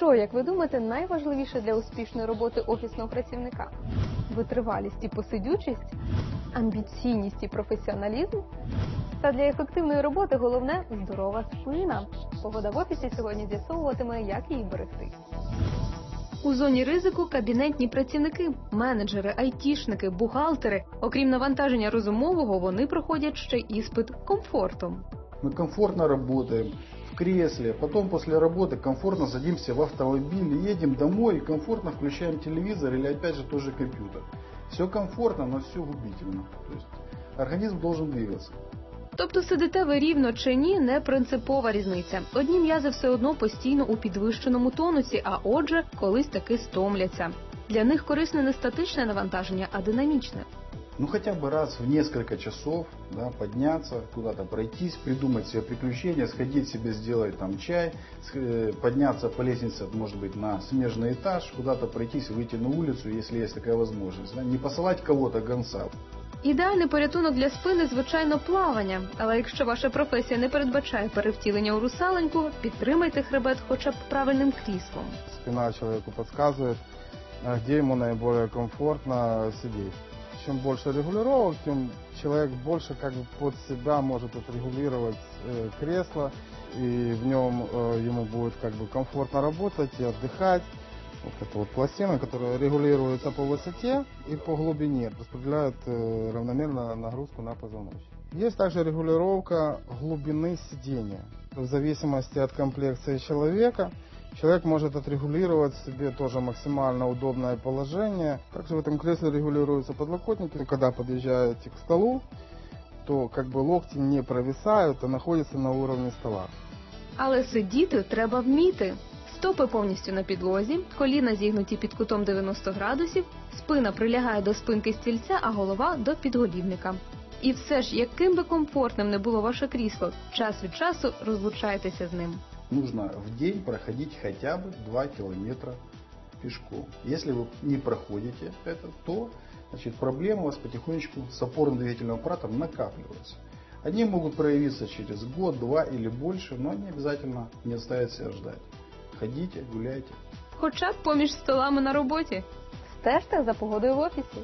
Що, як ви думаєте, найважливіше для успішної роботи офісного працівника? Витривалість і посидючість, амбіційність і професіоналізм? Та для ефективної роботи головне здорова спина. Погода в офісі сьогодні з'ясовуватиме, як її берегти. У зоні ризику кабінетні працівники, менеджери, айтішники, бухгалтери. Окрім навантаження розумового, вони проходять ще іспит комфортом. Мы комфортно работаем в кресле, потом после работы комфортно садимся в автомобиль, едем домой и комфортно включаем телевизор или опять же тоже компьютер. Все комфортно, но все губительно. То есть организм должен двигаться. Тобто сидите ви рівно чи ні, не принципова різниця. Одні м'язи все одно постійно у підвищеному тонусі, а отже, колись таки стомляться. Для них корисне не статичне навантаження, а динамічне Ну хотя бы раз в несколько часов да, подняться, куда-то пройтись, придумать себе приключения, сходить себе сделать там чай, с- э, подняться по лестнице, может быть, на смежный этаж, куда-то пройтись, выйти на улицу, если есть такая возможность. да. Не посылать кого-то гонца. Ідеальний порятунок для спини, звичайно, плавання. Але якщо ваша професія не передбачає перевтілення у русаленьку, підтримайте хребет хоча б правильним кріслом. Спина человеку подсказывает, а, где ему наиболее комфортно сидеть. Чем больше регулировок, тем человек больше как бы под себя может отрегулировать э, кресло, и в нем э, ему будет как бы комфортно работать и отдыхать. Вот эта вот пластина, которая регулируется по высоте и по глубине, распределяет э, равномерно нагрузку на позвоночник. Есть также регулировка глубины сидения. В зависимости от комплекции человека, человек может отрегулировать себе тоже максимально удобное положение. Также в этом кресле регулируются подлокотники. Когда подъезжаете к столу, то как бы локти не провисают, а находятся на уровне стола. Але сидіти треба вміти. Стопи повністю на підлозі, коліна зігнуті під кутом 90 градусів, спина прилягає до спинки стільця, а голова до підголівника. І все ж, яким би комфортним не було ваше крісло, час від часу розлучайтеся з ним. Нужно в день проходить хотя бы 2 километра пешком. Если вы не проходите это, то значит, проблемы у вас потихонечку с опорно-двигательным аппаратом накапливаются. Они могут проявиться через год, два или больше, но они обязательно не заставят себя ждать. Ходите, гуляйте. Хоча б поміж столами на роботі. Стежте за погодою в офісі.